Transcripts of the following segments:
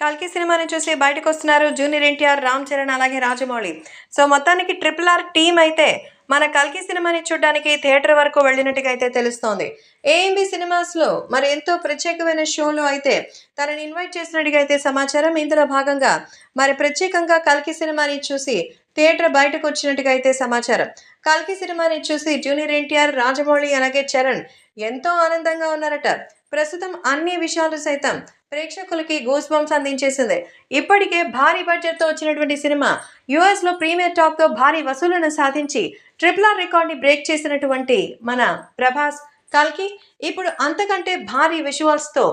కల్కి సినిమాని చూసి బయటకు వస్తున్నారు జూనియర్ ఎన్టీఆర్ రామ్ చరణ్ అలాగే రాజమౌళి. సో మొత్తానికి ట్రిపుల్ ఆర్ టీం అయితే మన కల్కి సినిమాని చూడడానికి థియేటర్ వరకు వెళ్ళినట్టుగా అయితే తెలుస్తోంది. ఏఎంబి సినిమాస్లో మరి ఎంతో ప్రత్యేకమైన షోలో అయితే తనని ఇన్వైట్ చేసినట్టుగా అయితే సమాచారం. ఇందులో భాగంగా మరి ప్రత్యేకంగా కల్కి సినిమాని చూసి థియేటర్ బయటకు వచ్చినట్టుగా అయితే సమాచారం. కల్కి సినిమాని చూసి జూనియర్ ఎన్టీఆర్ రాజమౌళి అలాగే చరణ్ ఎంతో ఆనందంగా ఉన్నారట. ప్రస్తుతం అన్ని విషయాలు సైతం ప్రేక్షకులకి గూస్ బంప్స్ అందించేసింది. ఇప్పటికే భారీ బడ్జెట్తో వచ్చినటువంటి సినిమా యుఎస్లో ప్రీమియర్ టాప్తో భారీ వసూళ్ళను సాధించి ట్రిపుల్ ఆర్ రికార్డ్ని బ్రేక్ చేసినటువంటి మన ప్రభాస్ కల్కి ఇప్పుడు అంతకంటే భారీ విజువల్స్తో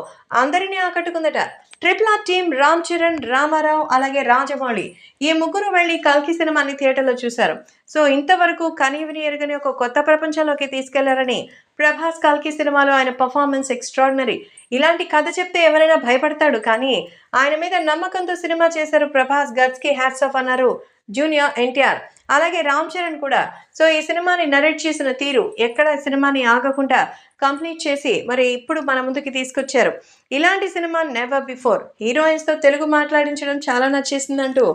అందరినీ ఆకట్టుకుందట. Triple R team Ram Charan Ramarao అలాగే రాజమౌళి ఈ ముగ్గురు వెళ్ళి కల్కి సినిమాని థియేటర్లో చూశారు. సో ఇంతవరకు కనీవిని ఎరుగని ఒక కొత్త ప్రపంచంలోకి తీసుకెళ్ళారని ప్రభాస్ కల్కి సినిమాలో ఆయన పర్ఫార్మెన్స్ ఎక్స్ట్రాడినరీ ఇలాంటి కథ చెప్తే ఎవరైనా భయపడతాడు కానీ ఆయన మీద నమ్మకంతో సినిమా చేశారు ప్రభాస్ గట్స్కి హ్యాట్స్ ఆఫ్ అన్నారు జూనియర్ ఎన్టీఆర్. అలాగే రామ్ చరణ్ కూడా. సో ఈ సినిమాని నరేట్ చేసిన తీరు ఎక్కడ సినిమాని ఆగకుండా కంప్లీట్ చేసి మరి ఇప్పుడు మన ముందుకి తీసుకొచ్చారు. ఇలాంటి సినిమా నెవర్ బిఫోర్ హీరోయిన్స్తో తెలుగు మాట్లాడించడం చాలా నచ్చేసిందంటూ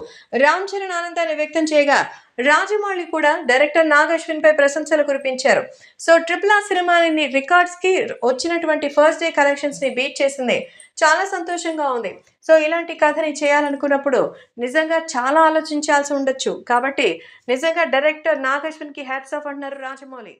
రామ్ చరణ్ ఆనందాన్ని వ్యక్తం చేయగా రాజమౌళి కూడా డైరెక్టర్ నాగశ్విన్ పై ప్రశంసలు కురిపించారు. సో ట్రిపుల్ ఆ సినిమాని రికార్డ్స్కి వచ్చినటువంటి ఫస్ట్ డే కలెక్షన్స్ని బీట్ చేసింది. చాలా సంతోషంగా ఉంది. సో ఇలాంటి కథని చేయాలనుకున్నప్పుడు నిజంగా చాలా ఆలోచించాల్సి ఉండొచ్చు. కాబట్టి నిజంగా డైరెక్టర్ నాగశ్విన్కి హ్యాట్స్ ఆఫ్ అంటున్నారు రాజమౌళి.